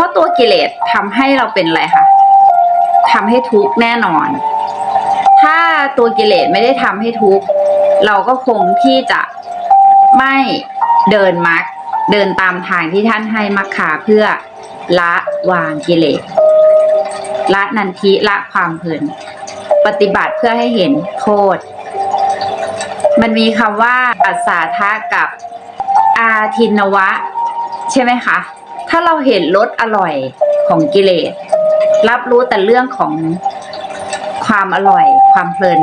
ราะตัวกิเลสทำให้เราเป็นอะไรคะทำให้ทุกข์แน่นอน ถ้าตัวกิเลสไม่ได้ทำให้ทุกข์เราก็คงที่จะไม่เดินมรรคเดินตามทางที่ท่านให้มรรคาเพื่อละวางกิเลสละนันทิละความเพลินปฏิบัติเพื่อให้เห็นโทษ มันมีคำว่าอัศาทะกับอาทินวะ ใช่ไหมคะ ถ้าเราเห็นรสอร่อยของกิเลส รับรู้แต่เรื่องของความอร่อย ความเพลิน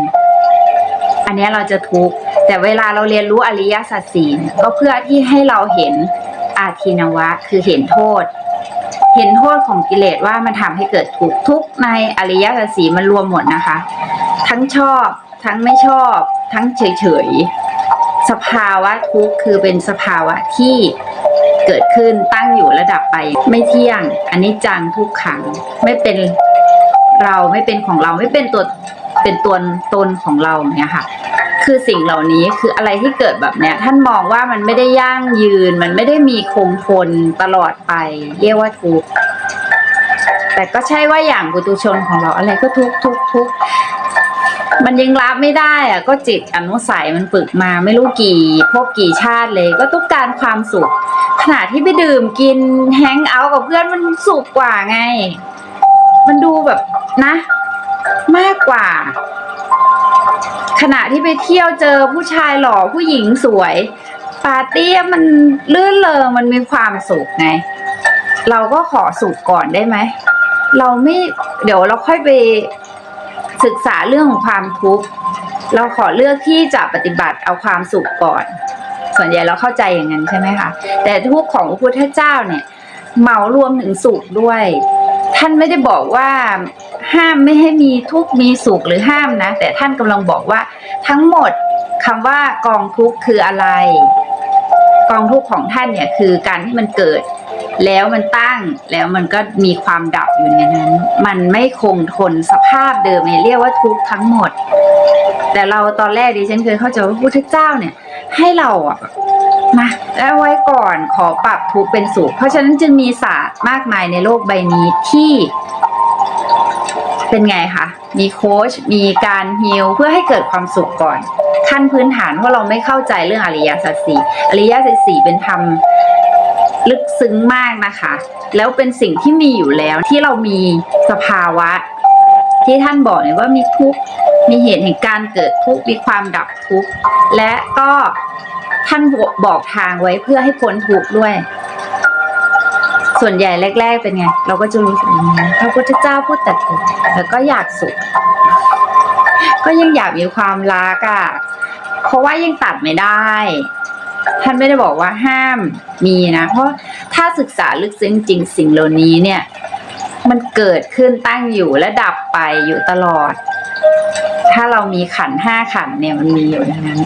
อันนี้เราจะทุกข์แต่เวลาเราเรียนรู้อริยสัจสี่ก็เพื่อที่ให้เราเห็นอาทินวะ คือเห็นโทษ เห็นโทษของกิเลสว่ามันทำให้เกิดทุกข์ทุกในอริยสัจสี่มันรวมหมดนะคะ ทั้งชอบ ทั้งไม่ชอบ ทั้งเฉยๆสภาวะทุกข์คือเป็นสภาวะที่ เกิดขึ้นตั้งอยู่ระดับไป ไม่เที่ยงอันนี้จังทุกขัง ไม่เป็นเราไม่เป็นของเราไม่เป็นตัวเป็นตัวตนของเราเนี่ยค่ะ คือสิ่งเหล่านี้คืออะไรที่เกิดแบบเนี้ย ท่านมองว่ามันไม่ได้ยั่งยืน มันไม่ได้มีคงทนตลอดไป เรียกว่าทุกแต่ก็ใช่ว่าอย่างปุตุชนของเราอะไรก็ทุกทุกทุก มันยังรับไม่ได้อะก็จิตอนุสัยมันฝึกมาไม่รู้กี่พบกี่ชาติเลย ก็ต้องการความสุข ขณะที่ไปดื่มกินแฮงเอาท์กับเพื่อนมันสุขกว่าไง มันดูแบบนะ มากกว่า ขณะที่ไปเที่ยวเจอผู้ชายหล่อผู้หญิงสวย ปาร์ตี้มันลื่นเลงมันมีความสุขไง เราก็ขอสุขก่อนได้ไหมเราไม่เดี๋ยวเราค่อยไป ศึกษาเรื่องของความทุกข์เราขอเลือกที่จะปฏิบัติเอาความสุขก่อน ส่วนใหญ่เราเข้าใจอย่างนั้นใช่ไหมคะแต่ทุกข์ของพระพุทธเจ้าเนี่ยเหมารวมถึงสุขด้วย ท่านไม่ได้บอกว่าห้ามไม่ให้มีทุกข์มีสุขหรือห้ามนะ แต่ท่านกำลังบอกว่าทั้งหมดคำว่ากองทุกข์คืออะไร กองทุกข์ของท่านเนี่ยคือการที่มันเกิด แล้วมันตั้งแล้วมันก็มีความดับอยู่ในนั้น มันไม่คงทนสภาพเดิมเนี่ยเรียกว่าทุกข์ทั้งหมด แต่เราตอนแรกดิฉันเคยเข้าใจว่าพุทธเจ้าเนี่ย ให้เราอะมาแล้วไว้ก่อนขอปรับทุกเป็นสุขเพราะฉะนั้นจึงมีศาสตร์มากมายในโลกใบนี้ที่ เป็นไงคะมีโค้ชมีการฮิลเพื่อให้เกิดความสุขก่อนขั้นพื้นฐานเพราะเราไม่เข้าใจเรื่องอริยสัจสี่อริยสัจสี่เป็นธรรม ลึกซึ้งมากนะคะ แล้วเป็นสิ่งที่มีอยู่แล้วที่เรามีสภาวะ ที่ท่านบอกเนี่ยว่ามีทุกข์มีเหตุแห่งการเกิดทุกข์มีความดับทุกข์และก็ท่านบอกทางไว้เพื่อให้พ้นทุกข์ด้วย ส่วนใหญ่แรก ๆ เป็นไง เราก็จะรู้สึกอย่างนี้พระพุทธเจ้าพูดแต่ทุกแล้วก็อยากสุข ก็ยังอยากมีความรักอะเพราะว่ายังตัดไม่ได้ ท่านไม่ได้บอกว่าห้ามมีนะ เพราะถ้าศึกษาลึกซึ้งจริงสิ่งเหล่านี้เนี่ย มันเกิดขึ้นตั้งอยู่และดับไปอยู่ตลอด ถ้าเรามีขันห้าขันเนี่ยมันมีอยู่ในนั้น